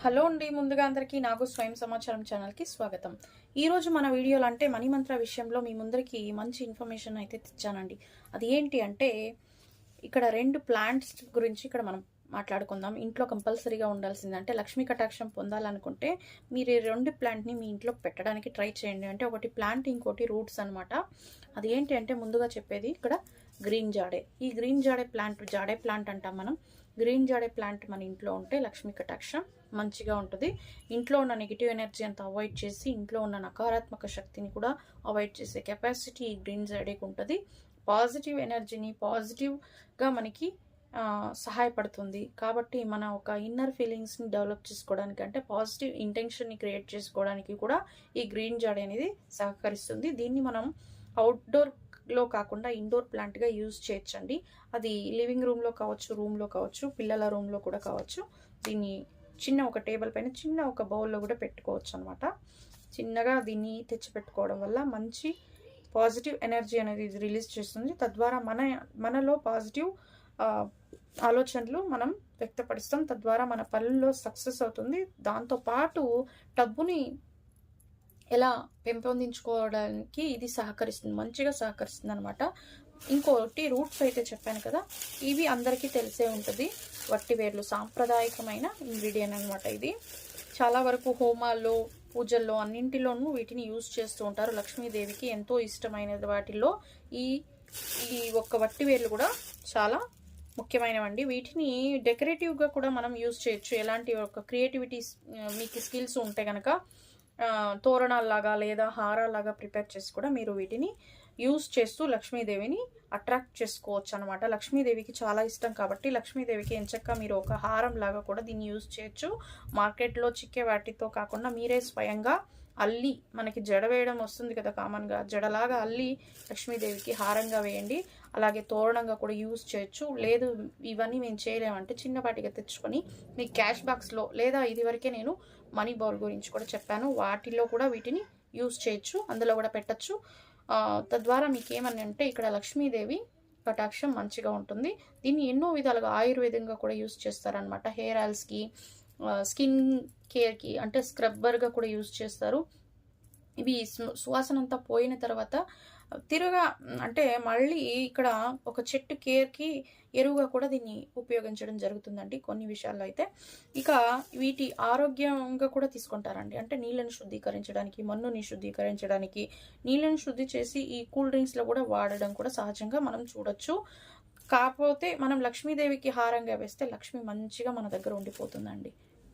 Hello అండి ముందుగా అందరికీ నాకు స్వయం సమాచారం ఛానల్కి స్వాగతం. ఈరోజు మన వీడియోలో అంటే మణిమంత్ర విషయంలో మీ ముందరికి మంచి ఇన్ఫర్మేషన్ అయితే తెచ్చానండి. అది ఏంటి అంటే ఇక్కడ రెండు ప్లాంట్స్ గురించి ఇక్కడ మనం మాట్లాడుకుందాం. ఇంట్లో కంపల్సరీగా ఉండాల్సింది అంటే లక్ష్మీ కటాక్షం పొందాలనుకుంటే మీరు ఈ రెండు ప్లాంట్ని మీ ఇంట్లో పెట్టడానికి ట్రై చేయండి. అంటే ఒకటి ప్లాంట్ ఇంకోటి రూట్స్ అనమాట అది ఏంటి అంటే ముందుగా చెప్పేది ఇక్కడ గ్రీన్ జాడే. ఈ green jade plant jade plant అంటాం మనం. గ్రీన్ జాడే ప్లాంట్ మన ఇంట్లో ఉంటే లక్ష్మీ కటాక్షం మంచిగా ఉంటుంది. ఇంట్లో ఉన్న నెగిటివ్ ఎనర్జీ అంతా అవాయిడ్ చేసి ఇంట్లో ఉన్న నకారాత్మక శక్తిని కూడా అవాయిడ్ చేసే కెపాసిటీ ఈ గ్రీన్ జాడేకి ఉంటుంది. పాజిటివ్ ఎనర్జీని పాజిటివ్గా మనకి సహాయపడుతుంది. కాబట్టి మన ఒక ఇన్నర్ ఫీలింగ్స్ని డెవలప్ చేసుకోవడానికి అంటే పాజిటివ్ ఇంటెన్షన్ని క్రియేట్ చేసుకోవడానికి కూడా ఈ గ్రీన్ జాడీ అనేది సహకరిస్తుంది. దీన్ని మనం అవుట్డోర్లో కాకుండా ఇండోర్ ప్లాంట్గా యూజ్ చేయొచ్చండి. అది లివింగ్ రూమ్లో కావచ్చు రూమ్లో కావచ్చు పిల్లల రూమ్లో కూడా కావచ్చు. దీన్ని చిన్న ఒక టేబుల్ పైన చిన్న ఒక బౌల్లో కూడా పెట్టుకోవచ్చు అనమాట చిన్నగా దీన్ని తెచ్చి పెట్టుకోవడం వల్ల మంచి పాజిటివ్ ఎనర్జీ అనేది రిలీజ్ చేస్తుంది. తద్వారా మన మనలో పాజిటివ్ ఆలోచనలు మనం వ్యక్తపరుస్తాం. తద్వారా మన పనుల్లో సక్సెస్ అవుతుంది. దాంతోపాటు డబ్బుని ఎలా పెంపొందించుకోవడానికి ఇది సహకరిస్తుంది మంచిగా సహకరిస్తుంది అనమాట ఇంకోటి రూట్స్ అయితే చెప్పాను కదా ఇవి అందరికీ తెలిసే ఉంటుంది. వట్టి వేర్లు సాంప్రదాయకమైన ఇంగ్రీడియంట్ అనమాట ఇది. చాలా వరకు హోమాల్లో పూజల్లో అన్నింటిలోనూ వీటిని యూజ్ చేస్తూ ఉంటారు. లక్ష్మీదేవికి ఎంతో ఇష్టమైన వాటిల్లో ఈ ఈ ఒక్క వట్టి వేర్లు కూడా చాలా ముఖ్యమైనవండి. వీటిని డెకరేటివ్గా కూడా మనం యూజ్ చేయొచ్చు. ఎలాంటి ఒక క్రియేటివిటీ మీకు స్కిల్స్ ఉంటే కనుక తోరణాల్లాగా లేదా హారాలాగా ప్రిపేర్ చేసి కూడా మీరు వీటిని యూస్ చేస్తూ లక్ష్మీదేవిని అట్రాక్ట్ చేసుకోవచ్చు అనమాట లక్ష్మీదేవికి చాలా ఇష్టం కాబట్టి లక్ష్మీదేవికి ఎంచక్క మీరు ఒక హారం లాగా కూడా దీన్ని యూజ్ చేయొచ్చు. మార్కెట్లో చిక్కే వాటితో కాకుండా మీరే స్వయంగా అల్లి మనకి జడ వేయడం వస్తుంది కదా కామన్గా జడలాగా అల్లి లక్ష్మీదేవికి హారంగా వేయండి. అలాగే తోరణంగా కూడా యూజ్ చేయొచ్చు. లేదు ఇవన్నీ మేము చేయలేమంటే చిన్నపాటిగా తెచ్చుకొని మీ క్యాష్ బాక్స్లో లేదా ఇదివరకే నేను మనీ బౌల్ గురించి కూడా చెప్పాను. వాటిలో కూడా వీటిని యూజ్ చేయొచ్చు అందులో కూడా పెట్టచ్చు. తద్వారా మీకు ఏమని అంటే ఇక్కడ లక్ష్మీదేవి కటాక్షం మంచిగా ఉంటుంది. దీన్ని ఎన్నో విధాలుగా ఆయుర్వేదంగా కూడా యూజ్ చేస్తారనమాట హెయిర్ ఆయిల్స్కి స్కిన్ కేర్కి అంటే స్క్రబ్బర్గా కూడా యూజ్ చేస్తారు. ఇవి సువాసన అంతా పోయిన తర్వాత తిరుగా అంటే మళ్ళీ ఇక్కడ ఒక చెట్టు కేర్కి ఎరువుగా కూడా దీన్ని ఉపయోగించడం జరుగుతుందండి కొన్ని విషయాల్లో అయితే. ఇక వీటి ఆరోగ్యంగా కూడా తీసుకుంటారండి. అంటే నీళ్ళని శుద్ధీకరించడానికి మన్నుని శుద్ధీకరించడానికి నీళ్ళని శుద్ధి చేసి ఈ కూల్ డ్రింక్స్లో కూడా వాడడం కూడా సహజంగా మనం చూడొచ్చు. కాకపోతే మనం లక్ష్మీదేవికి హారంగా వేస్తే లక్ష్మి మంచిగా మన దగ్గర ఉండిపోతుందండి.